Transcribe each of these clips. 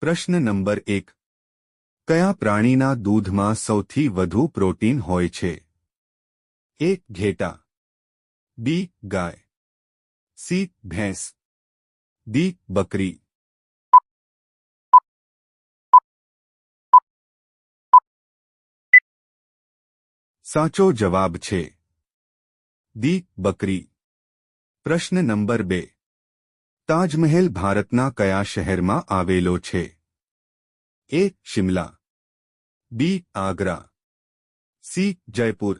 પ્રશ્ન નંબર એક. કયા પ્રાણીના દૂધમાં સૌથી વધુ પ્રોટીન હોય છે? એ, ઘેટા. બી, ગાય. સી, ભેંસ. દી બકરી. સાચો જવાબ છે. દી બકરી. પ્રશ્ન નંબર બે. તાજમહેલ ભારતના કયા શહેરમાં આવેલો છે A Shimla B Agra C Jaipur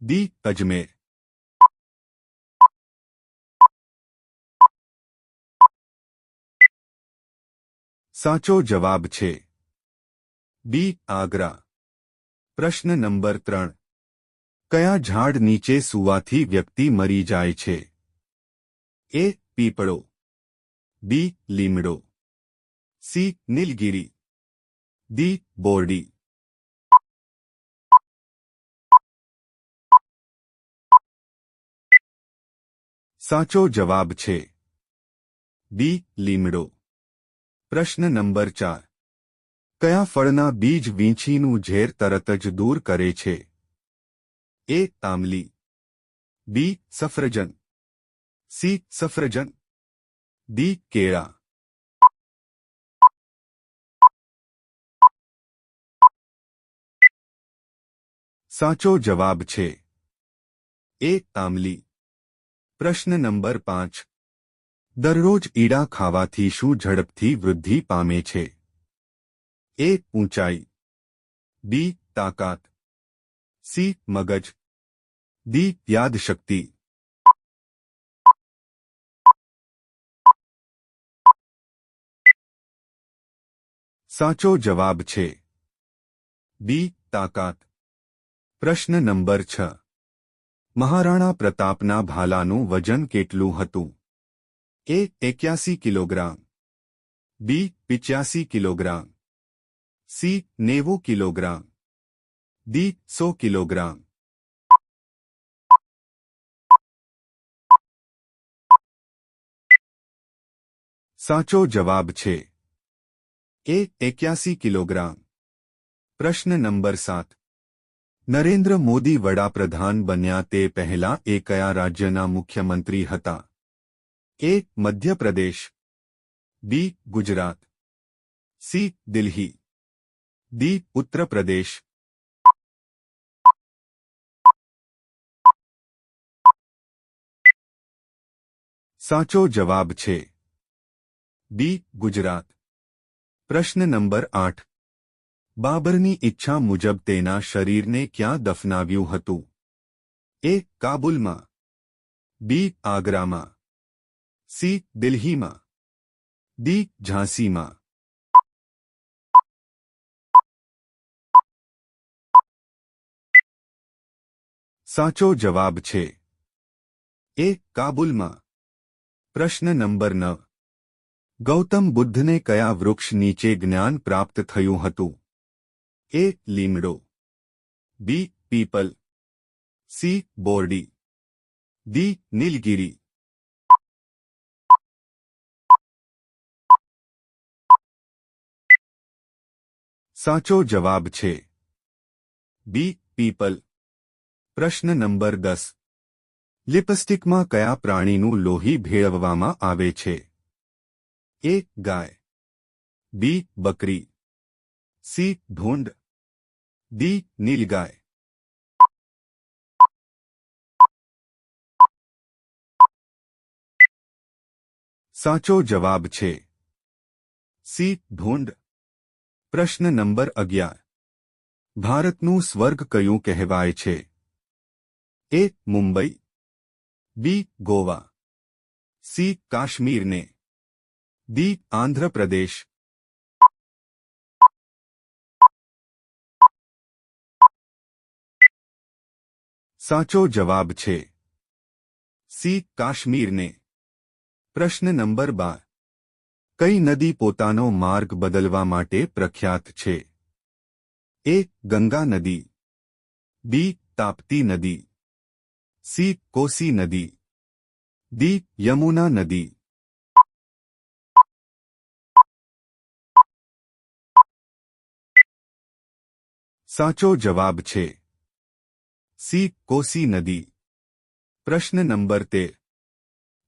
D Ajmer સાચો જવાબ છે બી આગ્રા પ્રશ્ન નંબર ત્રણ કયા ઝાડ નીચે સુવાથી વ્યક્તિ મરી જાય છે એ પીપળો બી લીમડો સી નીલગિરી દી બોરડી સાચો જવાબ છે બી લીમડો પ્રશ્ન નંબર ચાર કયા ફળના બીજ વીંછીનું ઝેર તરત જ દૂર કરે છે એ તામલી બી સફરજન સી સફરજન ડી કેળા સાચો જવાબ છે એ આમલી પ્રશ્ન નંબર પાંચ દરરોજ ઈડા ખાવાથી શું ઝડપથી વૃદ્ધિ પામે છે એ ઊંચાઈ બી તાકાત સી મગજ ડી યાદશક્તિ સાચો જવાબ છે બી તાકાત પ્રશ્ન નંબર છ મહારાણા પ્રતાપના ભાલાનું વજન કેટલું હતું એ એક્યાસી કિલોગ્રામ બી પિચ્યાસી કિલોગ્રામ સી નેવું કિલોગ્રામ ડી સો કિલોગ્રામ સાચો જવાબ છે એ એક્યાસી કિલોગ્રામ પ્રશ્ન નંબર સાત નરેન્દ્ર મોદી વડાપ્રધાન બન્યા તે પહેલા એ કયા રાજ્યના મુખ્યમંત્રી હતા A Madhya Pradesh B Gujarat C Delhi D Uttar Pradesh સાચો જવાબ છે બી ગુજરાત પ્રશ્ન નંબર આઠ. બાબરની ઈચ્છા મુજબ તેના શરીરને ક્યાં દફનાવ્યું હતું? એ કાબુલમાં, બી આગ્રામાં, સી દિલ્હીમાં, ડી ઝાંસીમાં. સાચો જવાબ છે એ કાબુલમાં. પ્રશ્ન નંબર નવ. ગૌતમ બુદ્ધને કયા વૃક્ષ નીચે જ્ઞાન પ્રાપ્ત થયું હતું? એ, લીમડો. બી, પીપલ. સી, બોરડી. દી નીલગિરી. સાચો જવાબ છે. બી, પીપલ. પ્રશ્ન નંબર દસ. લિપસ્ટિકમાં કયા પ્રાણીનું લોહી ભેળવવામાં આવે છે? એ ગાય બી બકરી સી ઢોંડ ડી નીલગાય સાચો જવાબ છે સી ઢોંડ પ્રશ્ન નંબર અગિયાર ભારતનું સ્વર્ગ કયું કહેવાય છે A Mumbai B Goa C કાશ્મીરને ડી આંધ્રપ્રદેશ સાચો જવાબ છે સી કાશ્મીરને પ્રશ્ન નંબર બાર કઈ નદી પોતાનો માર્ગ બદલવા માટે પ્રખ્યાત છે એ ગંગા નદી બી તાપ્તી નદી સી કોસી નદી દી યમુના નદી સાચો જવાબ છે સી કોસી નદી પ્રશ્ન નંબર તેર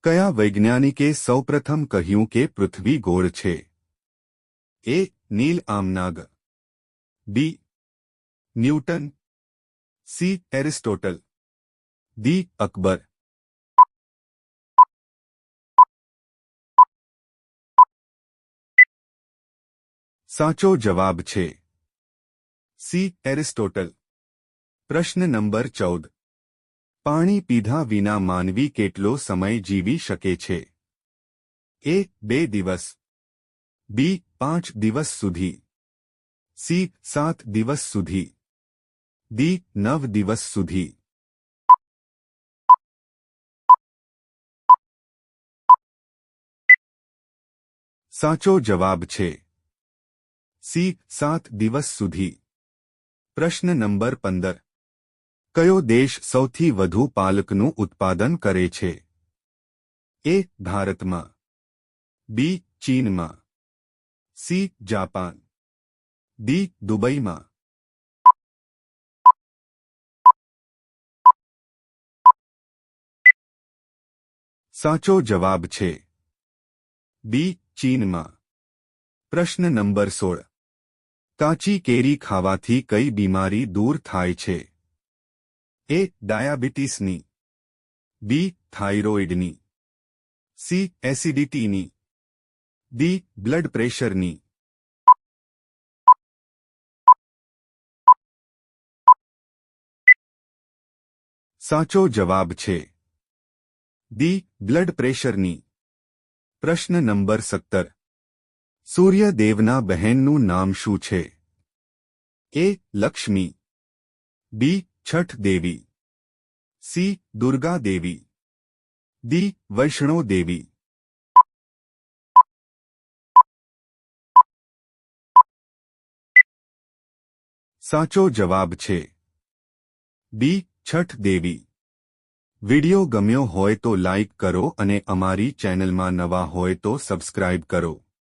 કયા વૈજ્ઞાનિકે સૌપ્રથમ કહ્યું કે પૃથ્વી ગોળ છે એ નીલ આમનાગ B Newton C Aristotle D Akbar સાચો જવાબ છે સી એરિસ્ટોટલ પ્રશ્ન નંબર ચૌદ પાણી પીધા વિના માનવી કેટલો સમય જીવી શકે છે એ બે દિવસ બી પાંચ દિવસ સુધી સી સાત દિવસ સુધી દી નવ દિવસ સુધી સાચો જવાબ છે સી સાત દિવસ સુધી પ્રશ્ન નંબર પંદર. કયો દેશ સૌથી વધુ પાલકનું ઉત્પાદન કરે છે? એ, ભારતમાં. બી, ચીનમાં. C, Japan. ડી, દુબઈમાં. સાચો જવાબ છે. બી, ચીનમાં. પ્રશ્ન નંબર સોળ. કાચી કેરી ખાવાથી કઈ બીમારી દૂર થાય છે? એ, ડાયાબિટીસની. બી, થાઇરોઇડની. સી, એસિડિટીની. ડી, બ્લડ પ્રેશરની. સાચો જવાબ છે. ડી, બ્લડ પ્રેશરની. પ્રશ્ન નંબર સત્તર. સૂર્યદેવના બહેનનું નામ શું છે? A, Lakshmi. B Chhath Devi C Durga Devi D Vaishno Devi સાચો જવાબ છે. બી છઠ દેવી વિડિયો ગમ્યો હોય તો લાઇક કરો અને અમારી ચેનલમાં નવા હોય તો સબસ્ક્રાઇબ કરો.